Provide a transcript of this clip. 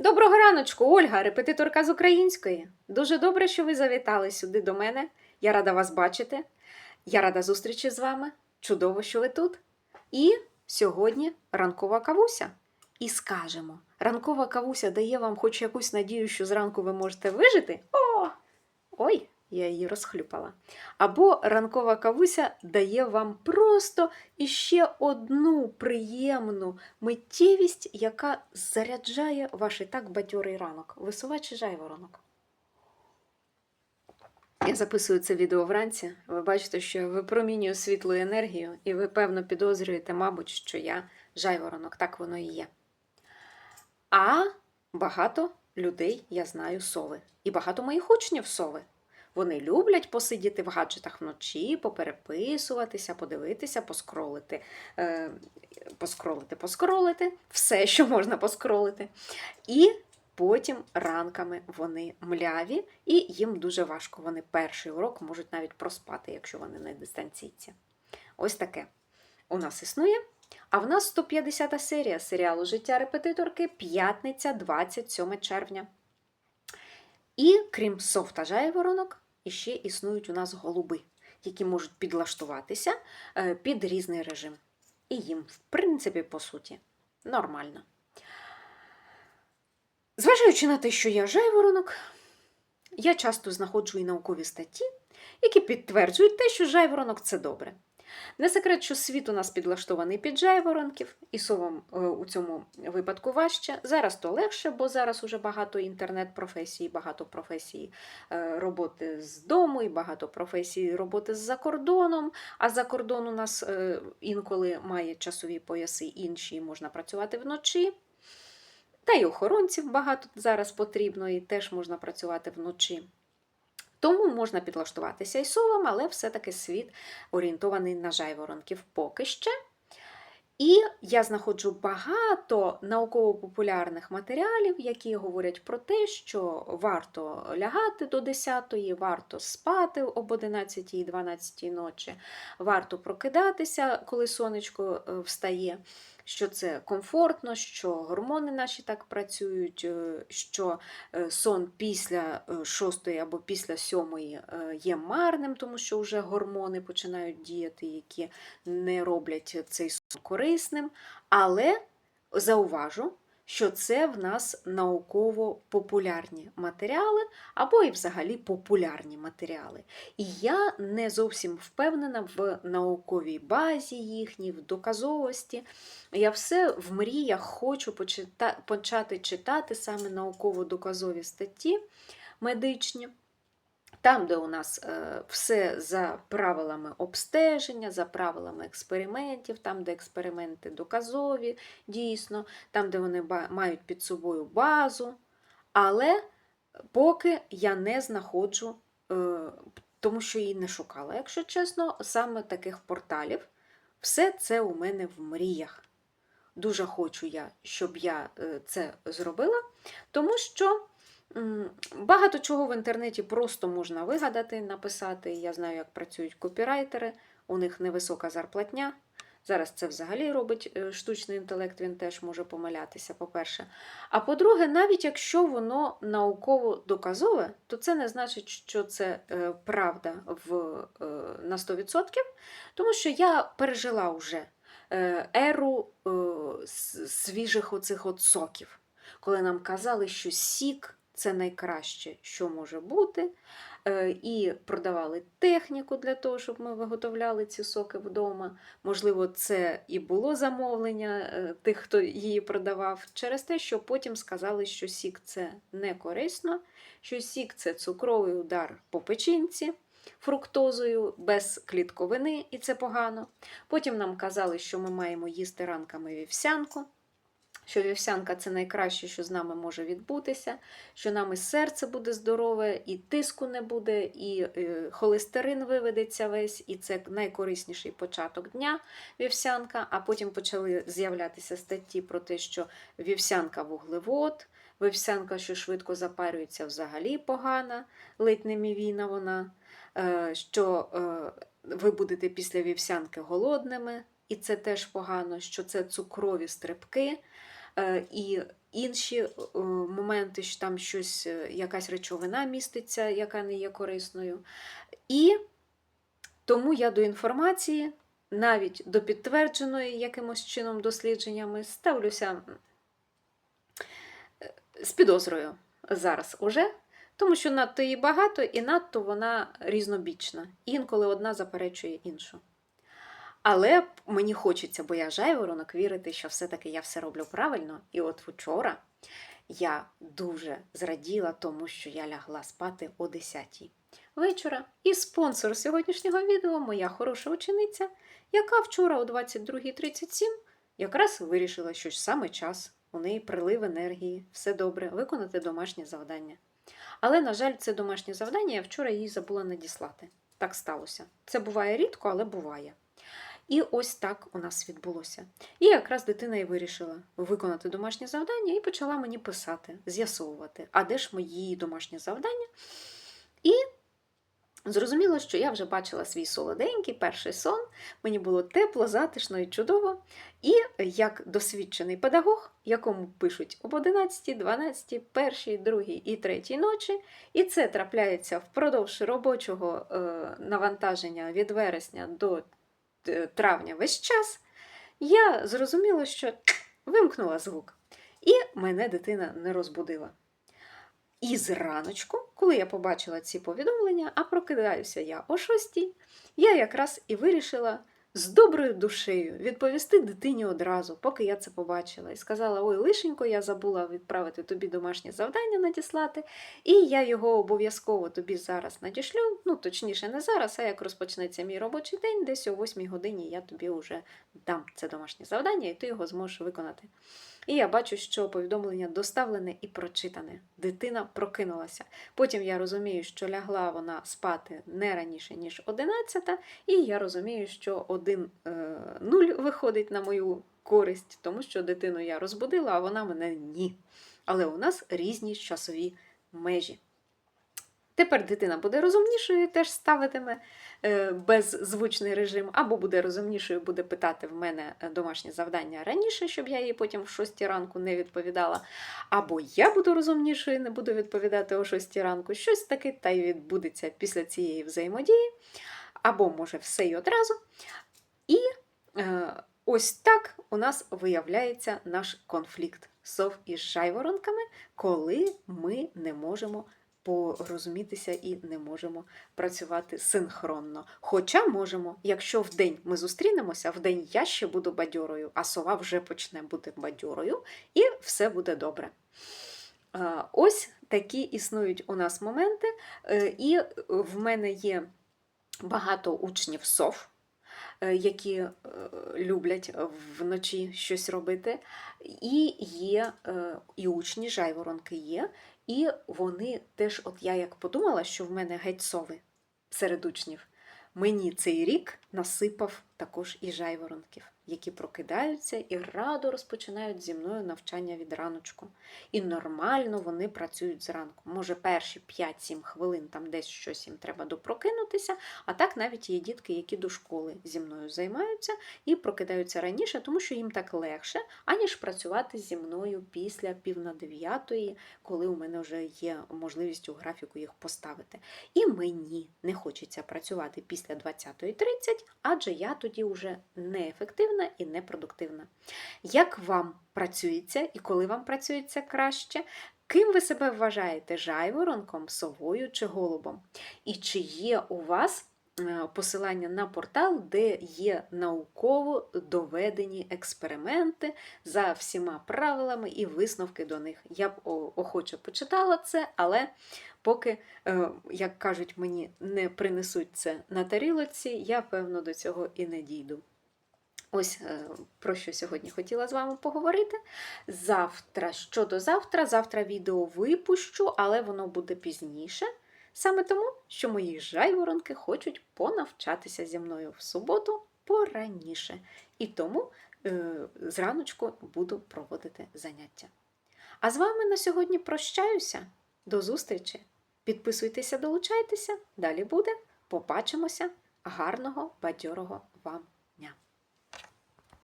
Доброго раночку, Ольга, репетиторка з української. Дуже добре, що ви завітали сюди до мене. Я рада вас бачити. Я рада зустрічі з вами. Чудово, що ви тут. І сьогодні ранкова кавуся. І скажемо, ранкова кавуся дає вам хоч якусь надію, що зранку ви можете вижити. О! Ой, я її розхлюпала. Або ранкова кавуся дає вам просто іще одну приємну миттєвість, яка заряджає ваш і так бадьорий ранок. Висувач жайворонок. Я записую це відео вранці. Ви бачите, що я випромінюю світлу енергію, і ви, певно, підозрюєте, мабуть, що я жайворонок. Так воно і є. А багато людей, я знаю, сови. І багато моїх учнів сови. Вони люблять посидіти в гаджетах вночі, попереписуватися, подивитися, поскролити, е, поскролити, поскролити, все, що можна поскролити. І потім ранками вони мляві, і їм дуже важко. Вони перший урок можуть навіть проспати, якщо вони на дистанційці. Ось таке у нас існує. А в нас 150 серія серіалу Життя репетиторки, п'ятниця, 27 червня. І крім сов та жайворонок, іще існують у нас голуби, які можуть підлаштуватися е, під різний режим. І їм, в принципі, по суті, нормально. Зважаючи на те, що я жайворонок, я часто знаходжу і наукові статті, які підтверджують те, що жайворонок це добре. Не секрет, що світ у нас підлаштований під жайворонків, і совам е, у цьому випадку важче. Зараз то легше, бо зараз уже багато інтернет-професій, багато професій е, роботи з дому, і багато професій роботи з-за кордоном. А за кордон у нас е, інколи має часові пояси інші, і можна працювати вночі. Та й охоронців багато зараз потрібно, і теж можна працювати вночі. Тому можна підлаштуватися і совам, але все-таки світ орієнтований на жайворонків поки ще. І я знаходжу багато науково-популярних матеріалів, які говорять про те, що варто лягати до 10-ї, варто спати об 11 і 12 ночі, варто прокидатися, коли сонечко е, встає, що це комфортно, що гормони наші так працюють, е, що е, сон після 6 або після 7 є марним, тому що вже гормони починають діяти, які не роблять цей сон корисним. Але зауважу, що це в нас науково-популярні матеріали, або і взагалі популярні матеріали. І я не зовсім впевнена в науковій базі їхній, в доказовості. Я все в мріях хочу почати читати саме науково-доказові статті медичні. Там, де у нас е, все за правилами обстеження, за правилами експериментів, там, де експерименти доказові, дійсно, там, де вони мають під собою базу. Але поки я не знаходжу, е, тому що її не шукала, якщо чесно, саме таких порталів. Все це у мене в мріях. Дуже хочу я, щоб я е, це зробила, тому що. Багато чого в інтернеті просто можна вигадати, написати. Я знаю, як працюють копірайтери, у них невисока зарплатня. Зараз це взагалі робить е, штучний інтелект, він теж може помилятися, по-перше. А по-друге, навіть якщо воно науково доказове, то це не значить, що це е, правда в, е, на 100%, тому що я пережила вже еру свіжих оцих от соків, коли нам казали, що сік це найкраще, що може бути. Е, І продавали техніку для того, щоб ми виготовляли ці соки вдома. Можливо, це і було замовлення е, тих, хто її продавав, через те, що потім сказали, що сік це не корисно, що сік це цукровий удар по печінці. Фруктозою без клітковини, і це погано. Потім нам казали, що ми маємо їсти ранками вівсянку, що вівсянка це найкраще, що з нами може відбутися, що нам і серце буде здорове, і тиску не буде, і е, холестерин виведеться весь, і це найкорисніший початок дня вівсянка. А потім почали з'являтися статті про те, що вівсянка вуглевод, вівсянка, що швидко запарюється, взагалі погана, ледь не мівіна вона, е, що е, ви будете після вівсянки голодними. І це теж погано, що це цукрові стрибки, І інші е, моменти, що там щось, е, якась речовина міститься, яка не є корисною. І тому я до інформації, навіть до підтвердженої якимось чином дослідженнями, ставлюся е, з підозрою зараз уже, тому що надто її багато і надто вона різнобічна. Інколи одна заперечує іншу. Але мені хочеться, бо я жайворонок, вірити, що все-таки я все роблю правильно. І от вчора я дуже зраділа тому, що я лягла спати о 10 вечора. І спонсор сьогоднішнього відео моя хороша учениця, яка вчора о 22.37 якраз вирішила, що саме час, у неї прилив енергії, все добре, виконати домашнє завдання. Але, на жаль, це домашнє завдання я вчора їй забула надіслати. Так сталося. Це буває рідко, але буває. І ось так у нас відбулося. І якраз дитина і вирішила виконати домашнє завдання і почала мені писати, з'ясовувати, а де ж мої домашні завдання. І зрозуміло, що я вже бачила свій солоденький перший сон. Мені було тепло, затишно і чудово. І як досвідчений педагог, якому пишуть об 11, 12, 1, 2 і 3 ночі, і це трапляється впродовж робочого е, навантаження від вересня до травня весь час, я зрозуміла, що вимкнула звук. І мене дитина не розбудила. І зраночку, коли я побачила ці повідомлення, а прокидаюся я о 6, я якраз і вирішила з доброю душею відповісти дитині одразу, поки я це побачила. І сказала: Ой, лишенько, я забула відправити тобі домашнє завдання надіслати, і я його обов'язково тобі зараз надішлю. Ну, точніше, не зараз, а як розпочнеться мій робочий день, десь о 8 годині я тобі вже дам це домашнє завдання, і ти його зможеш виконати. І я бачу, що повідомлення доставлене і прочитане. Дитина прокинулася. Потім я розумію, що лягла вона спати не раніше, ніж 11, і я розумію, що 1-0 виходить на мою користь, тому що дитину я розбудила, а вона мене ні. Але у нас різні часові межі. Тепер дитина буде розумнішою, теж ставитиме е, беззвучний режим, або буде розумнішою, буде питати в мене е, домашнє завдання раніше, щоб я їй потім в 6 ранку не відповідала. Або я буду розумнішою, не буду відповідати о 6 ранку. Щось таке та й відбудеться після цієї взаємодії, або може все й одразу. І е, ось так у нас виявляється наш конфлікт сов із жайворонками, коли ми не можемо порозумітися і не можемо працювати синхронно. Хоча можемо, якщо вдень ми зустрінемося, вдень я ще буду бадьорою, а сова вже почне бути бадьорою, і все буде добре. Ось такі існують у нас моменти, Е, і в мене є багато учнів сов. е, Які е, люблять вночі щось робити, і є і учні жайворонки є, і вони теж, от я як подумала, що в мене геть сови серед учнів, мені цей рік насипав також і жайворонків, які прокидаються і радо розпочинають зі мною навчання від раночку. І нормально вони працюють зранку. Може, перші 5-7 хвилин там десь щось їм треба допрокинутися, а так навіть є дітки, які до школи зі мною займаються і прокидаються раніше, тому що їм так легше, аніж працювати зі мною після пів на дев'ятої, коли у мене вже є можливість у графіку їх поставити. І мені не хочеться працювати після 20.30, адже я тоді вже неефективна і непродуктивна. Як вам працюється і коли вам працюється краще? Ким ви себе вважаєте жайворонком, совою чи голубом? І чи є у вас е, посилання на портал, де є науково доведені експерименти за всіма правилами і висновки до них? Я б охоче почитала це, але поки, е, як кажуть мені, не принесуть це на тарілоці, я певно до цього і не дійду. Ось е, про що сьогодні хотіла з вами поговорити. Завтра, щодо завтра, завтра відео випущу, але воно буде пізніше. Саме тому, що мої жайворонки хочуть понавчатися зі мною в суботу пораніше. І тому е, зраночку буду проводити заняття. А з вами на сьогодні прощаюся. До зустрічі! Підписуйтеся, долучайтеся, далі буде. Побачимося. Гарного, бадьорого вам